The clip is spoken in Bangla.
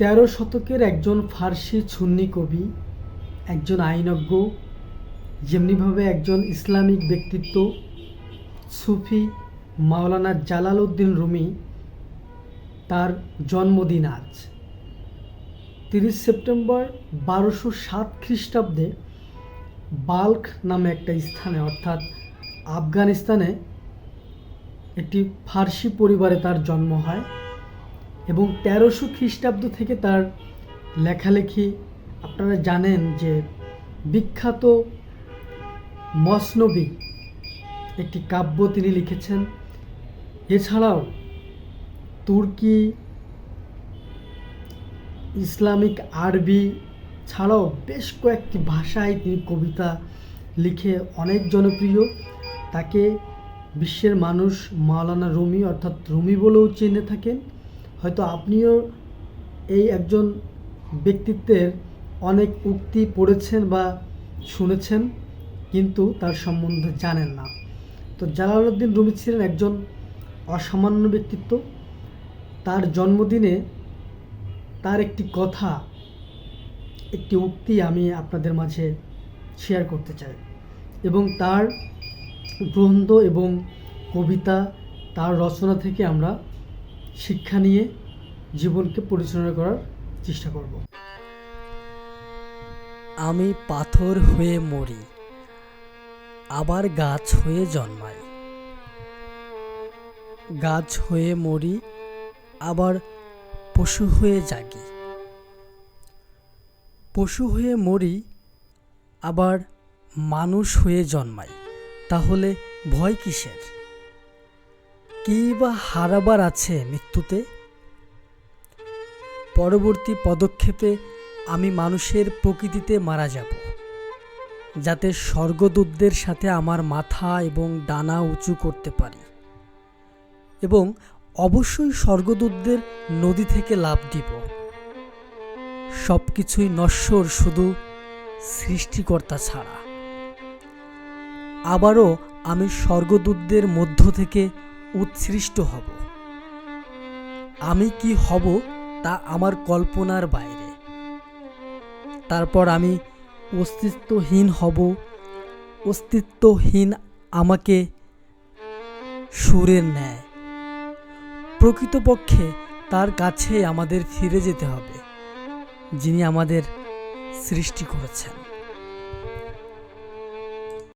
তেরো শতকের একজন ফার্সি সুন্নি কবি, একজন আইনজ্ঞ, যেমনিভাবে একজন ইসলামিক ব্যক্তিত্ব, সুফি মাওলানা জালাল উদ্দিন রুমি তার জন্মদিন আজ। তিরিশ সেপ্টেম্বর বারোশো সাত খ্রিস্টাব্দে বাল্ক নামে একটা স্থানে, অর্থাৎ আফগানিস্তানে একটি ফার্সি পরিবারে তার জন্ম হয়। এবং তেরোশো খ্রিস্টাব্দ থেকে তার লেখালেখি, আপনারা জানেন যে বিখ্যাত মসনবী একটি কাব্য তিনি লিখেছেন। এছাড়াও তুর্কি, ইসলামিক আরবি ছাড়াও বেশ কয়েকটি ভাষায় তিনি কবিতা লিখে অনেক জনপ্রিয়। তাকে বিশ্বের মানুষ মাওলানা রুমি অর্থাৎ রুমি বলেও চিনে থাকেন। হয়তো আপনিও এই একজন ব্যক্তিত্বের অনেক উক্তি পড়েছেন বা শুনেছেন, কিন্তু তার সম্বন্ধে জানেন না। তো জালালউদ্দিন রুমি ছিলেন একজন অসামান্য ব্যক্তিত্ব। তার জন্মদিনে তার একটি কথা, একটি উক্তি আমি আপনাদের মাঝে শেয়ার করতে চাই। এবং তার গ্রন্থ এবং কবিতা, তার রচনা থেকে আমরা শিক্ষা নিয়ে জীবনকে পরিচালনা করার চেষ্টা করব। আমি পাথর হয়ে মরি, আবার গাছ হয়ে জন্মাই। গাছ হয়ে মরি, আবার পশু হয়ে জাগি। পশু হয়ে মরি, আবার মানুষ হয়ে জন্মাই, তাহলে ভয় কিসের? কী বা হারাবার আছে মৃত্যুতে? পরবর্তী পদক্ষেপে আমি মানুষের প্রকৃতিতে মারা যাব, যাতে স্বর্গদূতদের সাথে আমার মাথা এবং ডানা উঁচু করতে পারি এবং অবশ্যই স্বর্গদূতদের নদী থেকে লাভ দিব। সব কিছুই নশ্বর শুধু সৃষ্টিকর্তা ছাড়া। আবারও আমি স্বর্গদূতদের মধ্য থেকে উৎসৃষ্ট হব। আমি কি হব তা আমার কল্পনার বাইরে। তারপর আমি অস্তিত্বহীন হব। অস্তিত্বহীন আমাকে সুরের ন্যায়। প্রকৃতপক্ষে তার কাছে আমাদের ফিরে যেতে হবে, যিনি আমাদের সৃষ্টি করেছেন।